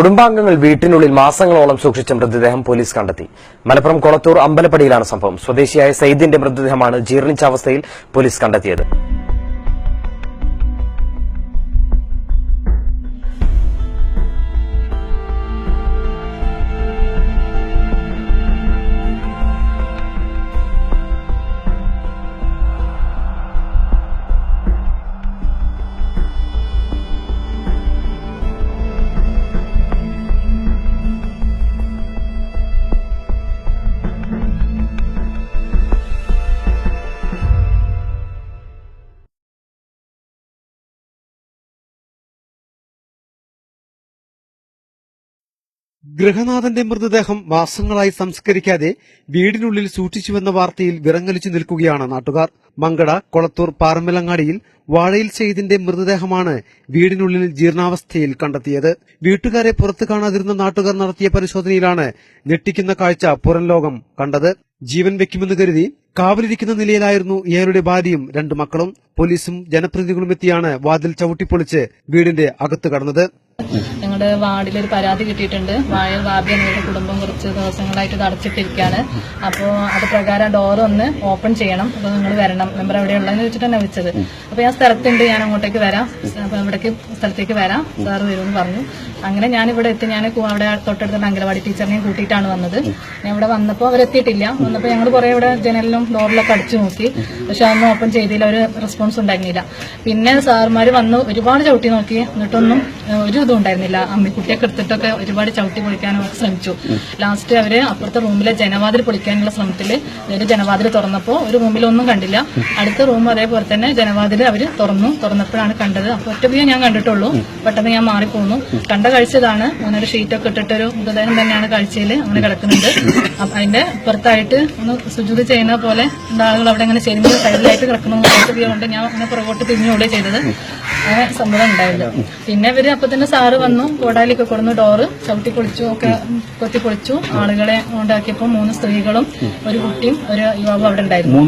കുടുംബാംഗങ്ങൾ വീട്ടിനുള്ളിൽ മാസങ്ങളോളം സൂക്ഷിച്ച മൃതദേഹം പോലീസ് കണ്ടെത്തി. മലപ്പുറം കൊളത്തൂർ അമ്പലപ്പടിയിലാണ് സംഭവം. സ്വദേശിയായ സയ്യിദിന്റെ മൃതദേഹമാണ് ജീർണിച്ച അവസ്ഥയിൽ പോലീസ് കണ്ടെത്തിയത്. ഗൃഹനാഥന്റെ മൃതദേഹം മാസങ്ങളായി സംസ്കരിക്കാതെ വീടിനുള്ളിൽ സൂക്ഷിച്ചുവെന്ന വാർത്തയിൽ വിറങ്ങലിച്ചു നിൽക്കുകയാണ് നാട്ടുകാർ. മങ്കട കൊളത്തൂർ പാറമ്പലങ്ങാടിയിൽ വാഴയിൽ ചെയ്തിന്റെ മൃതദേഹമാണ് വീടിനുള്ളിൽ ജീർണാവസ്ഥയിൽ കണ്ടെത്തിയത്. വീട്ടുകാരെ പുറത്തു കാണാതിരുന്ന നാട്ടുകാർ നടത്തിയ പരിശോധനയിലാണ് ഞെട്ടിക്കുന്ന കാഴ്ച പുറം ലോകം കണ്ടത്. ജീവൻ വെക്കുമെന്ന് കരുതി കാവലിരിക്കുന്ന നിലയിലായിരുന്നു ഇയാളുടെ ഭാര്യയും രണ്ടു മക്കളും. പോലീസും ജനപ്രതിനിധികളും എത്തിയാണ് വാതിൽ ചവിട്ടിപ്പൊളിച്ച് വീടിന്റെ അകത്ത് കടന്നത്. ഞങ്ങളുടെ വാർഡിൽ ഒരു പരാതി കിട്ടിയിട്ടുണ്ട്. വായ വാബി എന്നുള്ള കുടുംബം കുറച്ച് ദിവസങ്ങളായിട്ട് അടച്ചിട്ടിരിക്കുകയാണ്. അപ്പോൾ അത് പ്രകാരം ഡോർ ഒന്ന് ഓപ്പൺ ചെയ്യണം. അപ്പോൾ നിങ്ങൾ വരണം. മെമ്പർ എവിടെയുള്ളതെന്ന് ചോദിച്ചിട്ടാണ് വിളിച്ചത്. അപ്പോൾ ഞാൻ സ്ഥലത്തുണ്ട്. ഞാൻ അങ്ങോട്ടേക്ക് വരാം. അപ്പോൾ ഇവിടേക്ക് സ്ഥലത്തേക്ക് വരാം. സാറ് വരുമെന്ന് പറഞ്ഞു. അങ്ങനെ ഞാൻ ഇവിടെ എത്തി. ഞാൻ അവിടെ തൊട്ടടുത്തുള്ള അംഗനവാടി ടീച്ചറിനെയും കൂട്ടിയിട്ടാണ് വന്നത്. ഞാൻ ഇവിടെ വന്നപ്പോൾ അവരെത്തിയിട്ടില്ല. വന്നപ്പോൾ ഞങ്ങൾ കുറേ ഇവിടെ ജനലിലും ഡോറിലൊക്കെ അടിച്ചു നോക്കി. പക്ഷെ അതൊന്നും ഓപ്പൺ ചെയ്തില്ല ഒരു റെസ്പോൺസ് ഉണ്ടായിരുന്നില്ല. പിന്നെ സാറുമാർ വന്ന് ഒരുപാട് ചവിട്ടി നോക്കി. എന്നിട്ടൊന്നും ഒരു ഇതും ഉണ്ടായിരുന്നില്ല. അമ്മിക്കുട്ടിയൊക്കെ എടുത്തിട്ടൊക്കെ ഒരുപാട് ചവിട്ടി പൊളിക്കാനും ശ്രമിച്ചു. ലാസ്റ്റ് അവർ അപ്പുറത്തെ റൂമിലെ ജനവാതിൽ പൊളിക്കാനുള്ള ശ്രമത്തിൽ ഒരു ജനവാതിൽ തുറന്നപ്പോൾ ഒരു റൂമിലൊന്നും കണ്ടില്ല. അടുത്ത റൂം അതേപോലെ തന്നെ ജനവാതിൽ അവർ തുറന്നു. തുറന്നപ്പോഴാണ് കണ്ടത്. അപ്പോൾ ഒറ്റപ്പിയെ ഞാൻ കണ്ടിട്ടുള്ളൂ. പെട്ടെന്ന് ഞാൻ മാറിപ്പോന്നു. കണ്ട കഴിച്ചതാണ്. അങ്ങനൊരു ഷീറ്റൊക്കെ ഇട്ടിട്ടൊരു മൃതദേഹം തന്നെയാണ് കാഴ്ചയിൽ അങ്ങനെ കിടക്കുന്നുണ്ട് അപ്പൊ അതിന്റെ പുറത്തായിട്ട് ഒന്ന് സുജൂത് ചെയ്യുന്ന പോലെ ആളുകൾ അവിടെ അങ്ങനെ ചെരിഞ്ഞ് സൈഡിലായിട്ട് കിടക്കുന്നു ഞാൻ അങ്ങനെ പുറകോട്ട് തിരിഞ്ഞോളേ ചെയ്തത്. അങ്ങനെ സംഭവം ഉണ്ടായില്ല. പിന്നെ ഇവർ അപ്പൊ തന്നെ സാറ് വന്നു കോടാലിയൊക്കെ കൊടുന്നു ഡോറ് ചവിട്ടി പൊളിച്ചു ഒക്കെ കൊത്തി പൊളിച്ചു. ആളുകളെ ഉണ്ടാക്കിയപ്പോൾ മൂന്ന് സ്ത്രീകളും ഒരു കുട്ടിയും ഒരു യുവാവും അവിടെ ഉണ്ടായിരുന്നു.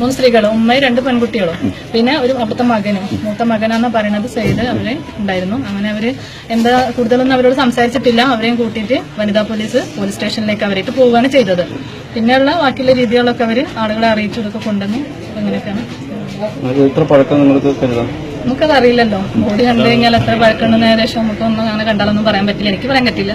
മൂന്ന് സ്ത്രീകളും. ഉമ്മയും രണ്ട് പെൺകുട്ടികളും. പിന്നെ ഒരു അപ്പത്തെ മകനും. മൂത്ത മകനാന്ന് പറയുന്നത് സെയ്ത് അവരെ ഉണ്ടായിരുന്നു. അങ്ങനെ അവർ എന്താ കൂടുതലൊന്നും അവരോട് സംസാരിച്ചിട്ടില്ല. അവരെയും കൂട്ടിയിട്ട് വനിതാ പോലീസ് പോലീസ് സ്റ്റേഷനിലേക്ക് അവരായിട്ട് പോവുകയാണ് ചെയ്തത്. പിന്നെയുള്ള ബാക്കിയുള്ള രീതികളൊക്കെ അവർ ആളുകളെ അറിയിച്ചു കൊടുക്കൊണ്ടെന്ന് കൊണ്ടുവന്നു. അങ്ങനെയൊക്കെയാണ്. എത്ര പഴക്കം നിങ്ങൾക്ക് കരുതാം? നമുക്കത് അറിയില്ലല്ലോ ബോഡി കണ്ടു കഴിഞ്ഞാൽ എത്ര പഴക്കണ്ടെന്ന് ഏകദേശം നമുക്കൊന്നും അങ്ങനെ കണ്ടാലൊന്നും പറയാൻ പറ്റില്ല. എനിക്ക് പറയാൻ പറ്റില്ല.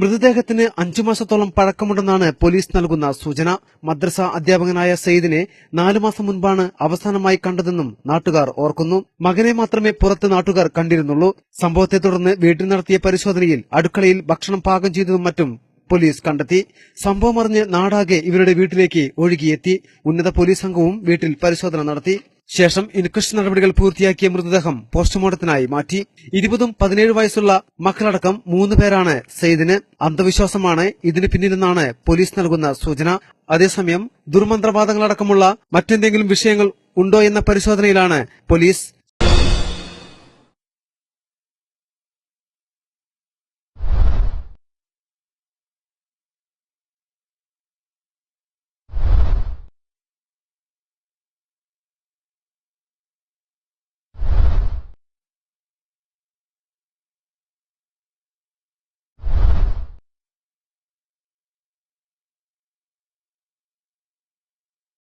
മൃതദേഹത്തിന് അഞ്ചു മാസത്തോളം പഴക്കമുണ്ടെന്നാണ് പോലീസ് നൽകുന്ന സൂചന. മദ്രസ അധ്യാപകനായ സെയ്ദിനെ നാലു മാസം മുൻപാണ് അവസാനമായി കണ്ടതെന്നും നാട്ടുകാർ ഓർക്കുന്നു. മകനെ മാത്രമേ പുറത്ത് നാട്ടുകാർ കണ്ടിരുന്നുള്ളൂ. സംഭവത്തെ തുടർന്ന് വീട്ടിൽ നടത്തിയ പരിശോധനയിൽ അടുക്കളയിൽ ഭക്ഷണം പാകം ചെയ്തതും മറ്റും പോലീസ് കണ്ടെത്തി. സംഭവം അറിഞ്ഞ് നാടാകെ ഇവരുടെ വീട്ടിലേക്ക് ഒഴുകിയെത്തി. ഉന്നത പോലീസ് സംഘവും വീട്ടിൽ പരിശോധന നടത്തി. ശേഷം ഇൻക്വസ്റ്റ് നടപടികൾ പൂർത്തിയാക്കിയ മൃതദേഹം പോസ്റ്റ്മോർട്ടത്തിനായി മാറ്റി. ഇരുപതും പതിനേഴ് വയസ്സുള്ള മക്കളടക്കം മൂന്ന് പേരാണ് സെയ്ദിന് അന്ധവിശ്വാസമാണ്. ഇതിന് പിന്നിലെന്നാണ് പോലീസ് നൽകുന്ന സൂചന. അതേസമയം ദുർമന്ത്രവാദങ്ങളടക്കമുള്ള മറ്റെന്തെങ്കിലും വിഷയങ്ങൾ ഉണ്ടോ എന്ന പരിശോധനയിലാണ് പോലീസ്